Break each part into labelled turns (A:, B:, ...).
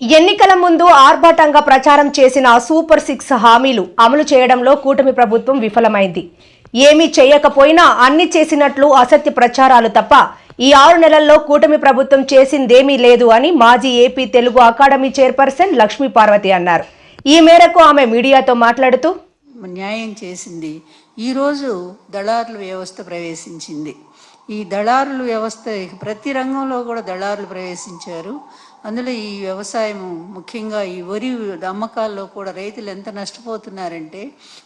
A: ఎన్నికల ముందు ఆర్భాటంగా ప్రచారం చేసిన సూపర్ సిక్స్ హామీలు అమలు చేయడంలో కూటమి ప్రభుత్వం విఫలమైంది. ఏమీ చేయకపోయినా అన్ని చేసినట్లు అసత్య ప్రచారాలు తప్ప ఈ ఆరు నెలల్లో కూటమి ప్రభుత్వం చేసిందేమీ లేదు అని మాజీ AP Telugu academy chairperson Lakshmi Parvathi అన్నారు. ఈ మేరకు ఆమె మీడియాతో మాట్లాడుతూ
B: న్యాయం చేసింది. ఈరోజు దళారుల వ్యవస్థ ప్రవేశించింది. ఈ దళారుల వ్యవస్థ ప్రతి రంగంలో కూడా దళారులు ప్రవేశించారు. అందులో ఈ వ్యవసాయం ముఖ్యంగా ఈ వరి అమ్మకాల్లో కూడా రైతులు ఎంత నష్టపోతున్నారంటే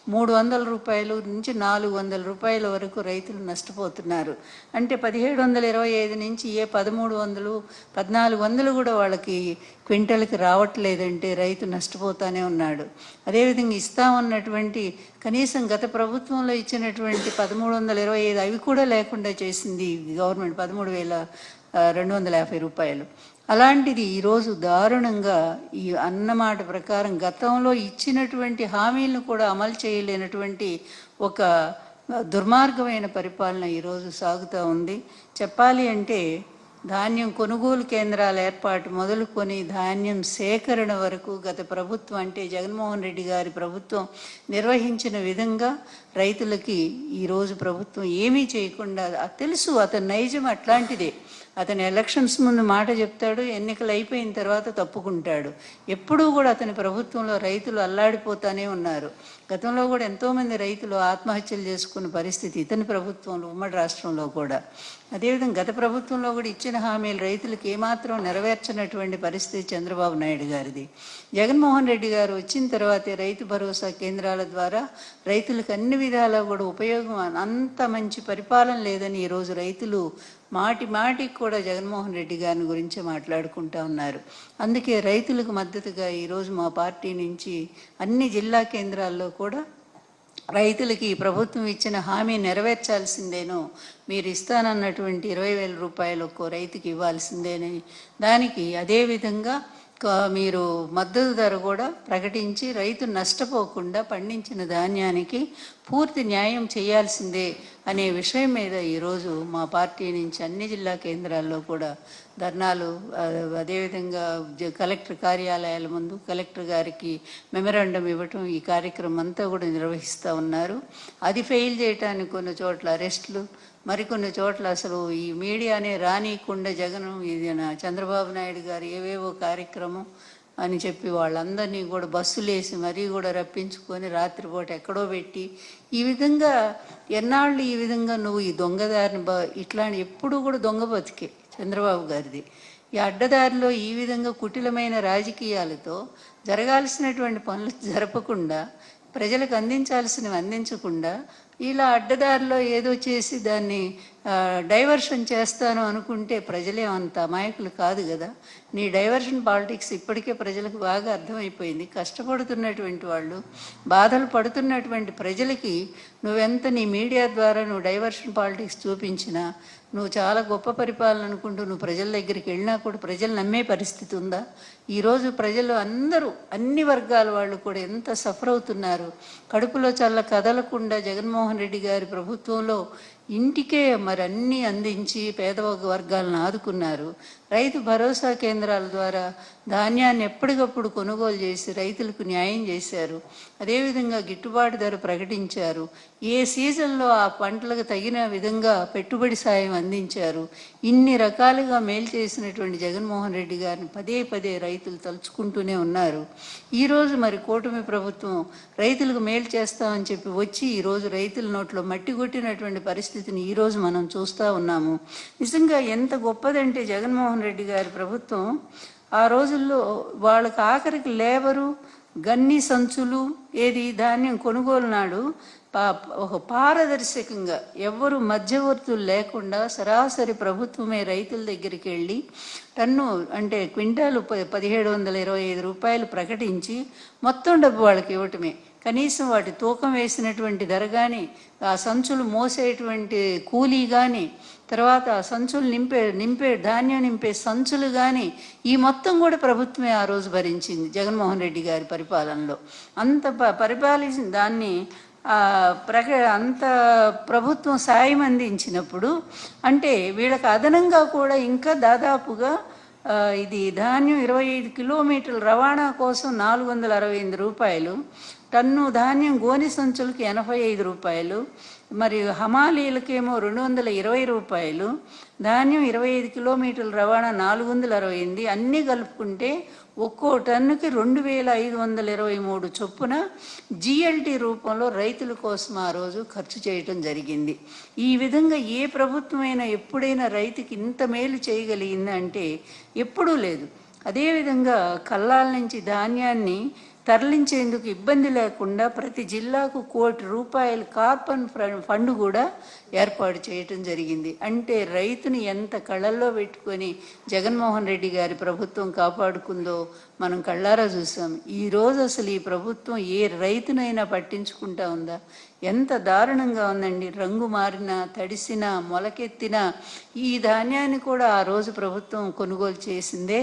B: మూడు వందల రూపాయలు నుంచి నాలుగు వందల రూపాయల వరకు రైతులు నష్టపోతున్నారు. అంటే పదిహేడు వందల ఇరవై ఐదు నుంచి ఏ పదమూడు వందలు పద్నాలుగు వందలు కూడా వాళ్ళకి క్వింటల్కి రావట్లేదంటే రైతు నష్టపోతానే ఉన్నాడు. అదేవిధంగా ఇస్తామన్నటువంటి కనీసం గత ప్రభుత్వంలో ఇచ్చినటువంటి పదమూడు వందల ఇరవై ఐదు అవి కూడా లేకుండా చేసింది గవర్నమెంట్ పదమూడు వేల రెండు వందల యాభై రూపాయలు. అలాంటిది ఈరోజు దారుణంగా ఈ అన్నమాట ప్రకారం గతంలో ఇచ్చినటువంటి హామీలను కూడా అమలు చేయలేనటువంటి ఒక దుర్మార్గమైన పరిపాలన ఈరోజు సాగుతూ ఉంది. చెప్పాలి అంటే ధాన్యం కొనుగోలు కేంద్రాల ఏర్పాటు మొదలుకొని ధాన్యం సేకరణ వరకు గత ప్రభుత్వం అంటే జగన్మోహన్ రెడ్డి గారి ప్రభుత్వం నిర్వహించిన విధంగా రైతులకి ఈరోజు ప్రభుత్వం ఏమీ చేయకుండా తెలుసు అతని నైజం అట్లాంటిదే. అతను ఎలక్షన్స్ ముందు మాట చెప్తాడు ఎన్నికలు అయిపోయిన తర్వాత తప్పుకుంటాడు. ఎప్పుడూ కూడా అతని ప్రభుత్వంలో రైతులు అల్లాడిపోతానే ఉన్నారు. గతంలో కూడా ఎంతోమంది రైతులు ఆత్మహత్యలు చేసుకున్న పరిస్థితి ఇతని ప్రభుత్వంలో ఉమ్మడి రాష్ట్రంలో కూడా. అదేవిధంగా గత ప్రభుత్వంలో కూడా ఇచ్చిన హామీలు రైతులకు ఏమాత్రం నెరవేర్చినటువంటి పరిస్థితి చంద్రబాబు నాయుడు గారిది. జగన్మోహన్ రెడ్డి గారు వచ్చిన తర్వాతే రైతు భరోసా కేంద్రాల ద్వారా రైతులకు అన్ని విధాలా కూడా ఉపయోగం అంత మంచి పరిపాలన లేదని ఈరోజు రైతులు మాటి మాటికి కూడా జగన్మోహన్ రెడ్డి గారిని గురించి మాట్లాడుకుంటా ఉన్నారు. అందుకే రైతులకు మద్దతుగా ఈరోజు మా పార్టీ నుంచి అన్ని జిల్లా కేంద్రాల్లో కూడా రైతులకి ప్రభుత్వం ఇచ్చిన హామీ నెరవేర్చాల్సిందేనో మీరు ఇస్తానన్నటువంటి ఇరవై వేల రూపాయలు ఒక్కో రైతుకి ఇవ్వాల్సిందేనని దానికి అదేవిధంగా మీరు మద్దతు ధర కూడా ప్రకటించి రైతు నష్టపోకుండా పండించిన ధాన్యానికి పూర్తి న్యాయం చేయాల్సిందే అనే విషయం మీద ఈరోజు మా పార్టీ నుంచి అన్ని జిల్లా కేంద్రాల్లో కూడా ధర్నాలు అదేవిధంగా కలెక్టర్ కార్యాలయాల ముందు కలెక్టర్ గారికి మెమరాండం ఇవ్వటం ఈ కార్యక్రమం అంతా కూడా నిర్వహిస్తూ ఉన్నారు. అది ఫెయిల్ చేయటానికి కొన్ని చోట్ల అరెస్టులు మరికొన్ని చోట్ల అసలు ఈ మీడియానే రానియకుండా జగన్ ఇది చంద్రబాబు నాయుడు గారు ఏవేవో కార్యక్రమం అని చెప్పి వాళ్ళందరినీ కూడా బస్సులేసి మరీ కూడా రప్పించుకొని రాత్రిపూట ఎక్కడో పెట్టి ఈ విధంగా ఎన్నాళ్ళు ఈ విధంగా నువ్వు ఈ దొంగదారిని బ ఇట్లాంటి ఎప్పుడు కూడా దొంగ బతికే చంద్రబాబు గారిది. ఈ అడ్డదారిలో ఈ విధంగా కుటిలమైన రాజకీయాలతో జరగాల్సినటువంటి పనులు జరపకుండా ప్రజలకు అందించాల్సినవి అందించకుండా ఇలా అడ్డదారిలో ఏదో చేసి దాన్ని డైవర్షన్ చేస్తాను అనుకుంటే ప్రజలే అంత అమాయకులు కాదు కదా. నీ డైవర్షన్ పాలిటిక్స్ ఇప్పటికే ప్రజలకు బాగా అర్థమైపోయింది. కష్టపడుతున్నటువంటి వాళ్ళు బాధలు పడుతున్నటువంటి ప్రజలకి నువ్వెంత నీ మీడియా ద్వారా నువ్వు డైవర్షన్ పాలిటిక్స్ చూపించినా నువ్వు చాలా గొప్ప పరిపాలన అనుకుంటూ నువ్వు ప్రజల దగ్గరికి వెళ్ళినా కూడా ప్రజలు నమ్మే పరిస్థితి ఉందా? ఈరోజు ప్రజలు అందరూ అన్ని వర్గాల వాళ్ళు కూడా ఎంత సఫర్ అవుతున్నారు. కడుపులో చల్ల కదలకుండా జగన్మోహన్ జగన్మోహన్ రెడ్డి గారి ప్రభుత్వంలో ఇంటికే మరి అన్నీ అందించి పేద వర్గాలను ఆదుకున్నారు. రైతు భరోసా కేంద్రాల ద్వారా ధాన్యాన్ని ఎప్పటికప్పుడు కొనుగోలు చేసి రైతులకు న్యాయం చేశారు. అదేవిధంగా గిట్టుబాటు ధర ప్రకటించారు. ఏ సీజన్లో ఆ పంటలకు తగిన విధంగా పెట్టుబడి సాయం అందించారు? ఇన్ని రకాలుగా మేలు చేసినటువంటి జగన్మోహన్ రెడ్డి గారిని పదే పదే రైతులు తలుచుకుంటూనే ఉన్నారు. ఈరోజు మరి కూటమి ప్రభుత్వం రైతులకు మేలు చేస్తామని చెప్పి వచ్చి ఈరోజు రైతుల నోట్లో మట్టి కొట్టినటువంటి పరిస్థితిని ఈరోజు మనం చూస్తూ ఉన్నాము. నిజంగా ఎంత గొప్పదంటే జగన్మోహన్ రెడ్డి గారి ప్రభుత్వం ఆ రోజుల్లో వాళ్ళకి ఆఖరికి లేబరు గన్ని సంచులు ఏది ధాన్యం కొనుగోలు నాడు పా ఒక పారదర్శకంగా ఎవ్వరు మధ్యవర్తులు లేకుండా సరాసరి ప్రభుత్వమే రైతుల దగ్గరికి వెళ్ళి టన్ను అంటే క్వింటాలు పదిహేడు వందల ఇరవై ఐదు రూపాయలు ప్రకటించి మొత్తం డబ్బు వాళ్ళకి ఇవ్వటమే. కనీసం వాటి తూకం వేసినటువంటి ధర కానీ ఆ సంచులు మోసేటువంటి కూలీ కానీ తర్వాత ఆ సంచులు నింపే నింపే ధాన్యం నింపే సంచులు కానీ ఈ మొత్తం కూడా ప్రభుత్వమే ఆ రోజు భరించింది జగన్మోహన్ రెడ్డి గారి పరిపాలనలో. అంత ప పరిపాలించిన దాన్ని ప్రక అంత ప్రభుత్వం సాయం అందించినప్పుడు అంటే వీళ్ళకి అదనంగా కూడా ఇంకా దాదాపుగా ఇది ధాన్యం ఇరవై ఐదు కిలోమీటర్ల రవాణా కోసం నాలుగు వందల అరవై ఎనిమిది రూపాయలు టన్ను ధాన్యం గోని సంచులకి ఎనభై ఐదు రూపాయలు మరియు హమాలీలకేమో రెండు వందల ఇరవై రూపాయలు ధాన్యం ఇరవై ఐదు కిలోమీటర్ల రవాణా నాలుగు వందల అరవై ఎనిమిది అన్నీ కలుపుకుంటే ఒక్కో టన్నుకి రెండు వేల ఐదు వందల ఇరవై మూడు చొప్పున జిఎల్టీ రూపంలో రైతుల కోసం ఆ రోజు ఖర్చు చేయటం జరిగింది. ఈ విధంగా ఏ ప్రభుత్వమైనా ఎప్పుడైనా రైతుకి ఇంత మేలు చేయగలిగిందంటే ఎప్పుడూ లేదు. అదేవిధంగా కల్లాల నుంచి ధాన్యాన్ని తరలించేందుకు ఇబ్బంది లేకుండా ప్రతి జిల్లాకు కోటి రూపాయల కార్బన్ ఫండ్ కూడా ఏర్పాటు చేయటం జరిగింది. అంటే రైతుని ఎంత కళ్ళల్లో పెట్టుకొని జగన్మోహన్ రెడ్డి గారి ప్రభుత్వం కాపాడుకుందో మనం కళ్ళారా చూసాం. ఈ రోజు అసలు ఈ ప్రభుత్వం ఏ రైతునైనా పట్టించుకుంటా ఉందా? ఎంత దారుణంగా ఉందండి. రంగు మారినా తడిసినా మొలకెత్తినా ఈ ధాన్యాన్ని కూడా ఆ రోజు ప్రభుత్వం కొనుగోలు చేసిందే.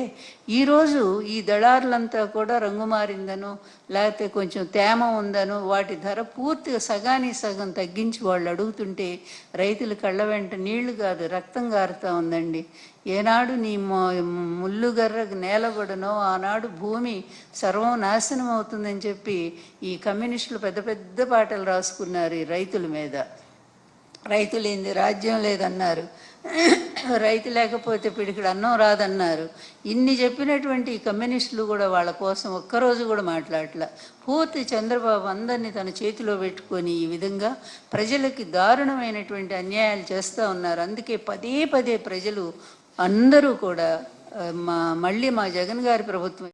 B: ఈరోజు ఈ దళారులంతా కూడా రంగు మారిందనో లేకపోతే కొంచెం తేమ ఉందనో వాటి ధర పూర్తిగా సగానికి సగం తగ్గించి వాళ్ళు అడుగుతుంటే రైతులు కళ్ళ వెంట నీళ్ళు కాదు రక్తం కారుతూ ఉందండి. ఏనాడు నీ మొ- ముల్లుగర్ర నేలబడనో ఆనాడు భూమి సర్వం నాశనం అవుతుందని చెప్పి ఈ కమ్యూనిస్టులు పెద్ద పెద్ద పాటలు రాసుకున్నారు ఈ రైతుల మీద. రైతు లేనిది రాజ్యం లేదన్నారు. రైతు లేకపోతే పిడికిడు అన్నం రాదన్నారు. ఇన్ని చెప్పినటువంటి కమ్యూనిస్టులు కూడా వాళ్ళ కోసం ఒక్కరోజు కూడా మాట్లాడలే పూర్తి చంద్రబాబు అందరినీ తన చేతిలో పెట్టుకొని ఈ విధంగా ప్రజలకి దారుణమైనటువంటి అన్యాయాలు చేస్తూ ఉన్నారు. అందుకే పదే పదే ప్రజలు అందరూ కూడా మా మళ్ళీ మా జగన్ గారి ప్రభుత్వం